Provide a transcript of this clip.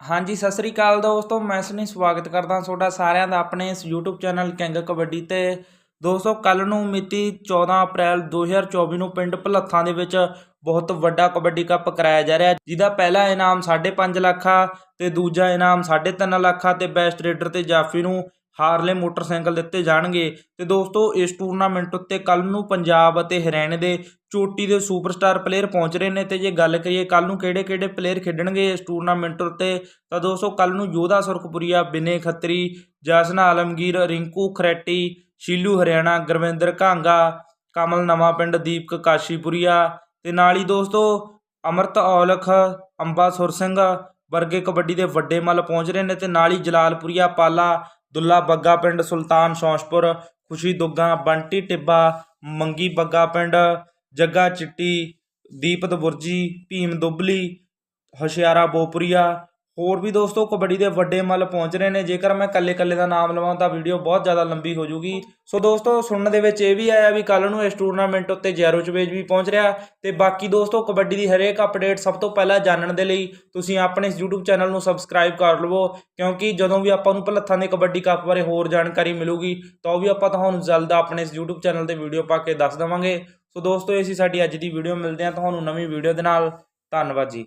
ਹਾਂਜੀ, ਸਤਿ ਸ੍ਰੀ ਅਕਾਲ ਦੋਸਤੋ, ਮੈਂ ਸਨੀ ਸਵਾਗਤ ਕਰਦਾ ਤੁਹਾਡਾ ਸਾਰਿਆਂ ਦਾ ਆਪਣੇ ਇਸ YouTube ਚੈਨਲ ਕਿੰਗ ਕਬੱਡੀ ਤੇ। ਦੋਸਤੋ ਕੱਲ ਨੂੰ ਮਿਤੀ 14 ਅਪ੍ਰੈਲ 2024 ਨੂੰ ਪਿੰਡ ਭਲੱਥਾਂ ਦੇ ਵਿੱਚ ਬਹੁਤ ਵੱਡਾ ਕਬੱਡੀ ਕੱਪ ਕਰਾਇਆ ਜਾ ਰਿਹਾ, ਜਿਹਦਾ ਪਹਿਲਾ ਇਨਾਮ 5.5 ਲੱਖ ਆ ਤੇ ਦੂਜਾ ਇਨਾਮ 3.5 ਲੱਖ ਆ ਤੇ ਬੈਸਟ ਰੇਡਰ ਤੇ ਜਾਫੀ ਨੂੰ ਹਾਰਲੇ ਮੋਟਰਸਾਈਕਲ ਦਿੱਤੇ ਜਾਣਗੇ। ਤੇ ਦੋਸਤੋ, ਇਸ ਟੂਰਨਾਮੈਂਟ ਉੱਤੇ ਕੱਲ ਨੂੰ ਪੰਜਾਬ ਅਤੇ ਹਰਿਆਣੇ ਦੇ ਚੋਟੀ ਦੇ ਸੁਪਰਸਟਾਰ ਪਲੇਅਰ ਪਹੁੰਚ ਰਹੇ ਨੇ ਤੇ ਜੇ ਗੱਲ ਕਰੀਏ ਕੱਲ ਨੂੰ ਕਿਹੜੇ ਕਿਹੜੇ ਪਲੇਅਰ ਖੇਡਣਗੇ ਇਸ ਟੂਰਨਾਮੈਂਟ ਉੱਤੇ, ਤਾਂ ਦੋਸਤੋ ਕੱਲ ਨੂੰ ਯੋਧਾ ਸੁਰਖਪੁਰੀਆ, ਬਿਨੇ ਖੱਤਰੀ, ਜਸਨ ਆਲਮਗੀਰ, ਰਿੰਕੂ ਖਰੈਟੀ, ਸ਼ੀਲੂ ਹਰਿਆਣਾ, ਗੁਰਵਿੰਦਰ ਘਾਂਗਾ, ਕਮਲ ਨਵਾਂ ਪਿੰਡ, ਦੀਪਕ ਕਾਸ਼ੀਪੁਰੀਆ ਤੇ ਨਾਲ ਹੀ ਦੋਸਤੋ, ਅਮਰਤ ਔਲਖ ਅੰਬਾ ਸੁਰ ਸਿੰਘ ਵਰਗੇ ਕਬੱਡੀ ਦੇ ਵੱਡੇ ਮੱਲ ਪਹੁੰਚ ਰਹੇ ਨੇ ਤੇ ਨਾਲ ਹੀ ਜਲਾਲਪੁਰੀਆ, ਪਾਲਾ ਦੁੱਲਾ ਬੱਗਾ ਪਿੰਡ ਸੁਲਤਾਨ ਸ਼ੌਂਸ਼ਪੁਰ, ਖੁਸ਼ੀ ਦੁੱਗਾ, ਬੰਟੀ ਟਿੱਬਾ, ਮੰਗੀ ਬੱਗਾ ਪਿੰਡ, ਜੱਗਾ ਚਿੱਟੀ, ਦੀਪਤ ਬੁਰਜੀ, ਭੀਮ ਦੁੱਬਲੀ, ਹੁਸ਼ਿਆਰਾ ਬੋਪਰੀਆ ਹੋਰ ਵੀ ਦੋਸਤੋ ਕਬੱਡੀ ਦੇ ਵੱਡੇ ਮੱਲ ਪਹੁੰਚ ਰਹੇ ਨੇ। ਜੇਕਰ ਮੈਂ ਕੱਲੇ ਕੱਲੇ ਦਾ ਨਾਮ ਲਵਾਂ ਤਾਂ ਵੀਡੀਓ ਬਹੁਤ ਜ਼ਿਆਦਾ ਲੰਬੀ ਹੋ ਜੂਗੀ ਸੋ ਦੋਸਤੋ ਸੁਣਨ ਦੇ ਵਿੱਚ ਇਹ ਵੀ ਆਇਆ ਵੀ ਕੱਲ ਨੂੰ ਇਸ ਟੂਰਨਾਮੈਂਟ ਉੱਤੇ ਜੈਰੋ ਚਵੇਜ ਵੀ ਪਹੁੰਚ ਰਿਹਾ ਤੇ ਬਾਕੀ ਦੋਸਤੋ ਕਬੱਡੀ ਦੀ ਹਰੇਕ ਅਪਡੇਟ ਸਭ ਤੋਂ ਪਹਿਲਾਂ ਜਾਣਨ ਦੇ ਲਈ ਤੁਸੀਂ ਆਪਣੇ ਇਸ YouTube ਚੈਨਲ ਨੂੰ ਸਬਸਕ੍ਰਾਈਬ ਕਰ ਲਵੋ, ਕਿਉਂਕਿ ਜਦੋਂ ਵੀ ਆਪਾਂ ਨੂੰ ਭਲੱਥਾਂ ਦੇ ਕਬੱਡੀ ਕੱਪ ਬਾਰੇ ਹੋਰ ਜਾਣਕਾਰੀ ਮਿਲੂਗੀ, ਤਾਂ ਉਹ ਵੀ ਆਪਾਂ ਤੁਹਾਨੂੰ ਜਲਦ ਆਪਣੇ ਇਸ YouTube ਚੈਨਲ ਤੇ ਵੀਡੀਓ ਪਾ ਕੇ ਦੱਸ ਦੇਵਾਂਗੇ। ਸੋ ਦੋਸਤੋ ਇਹ ਸੀ ਸਾਡੀ ਅੱਜ ਦੀ ਵੀਡੀਓ ਮਿਲਦੇ ਹਾਂ ਤੁਹਾਨੂੰ ਨਵੀਂ ਵੀਡੀਓ ਦੇ ਨਾਲ। ਧੰਨਵਾਦ ਜੀ।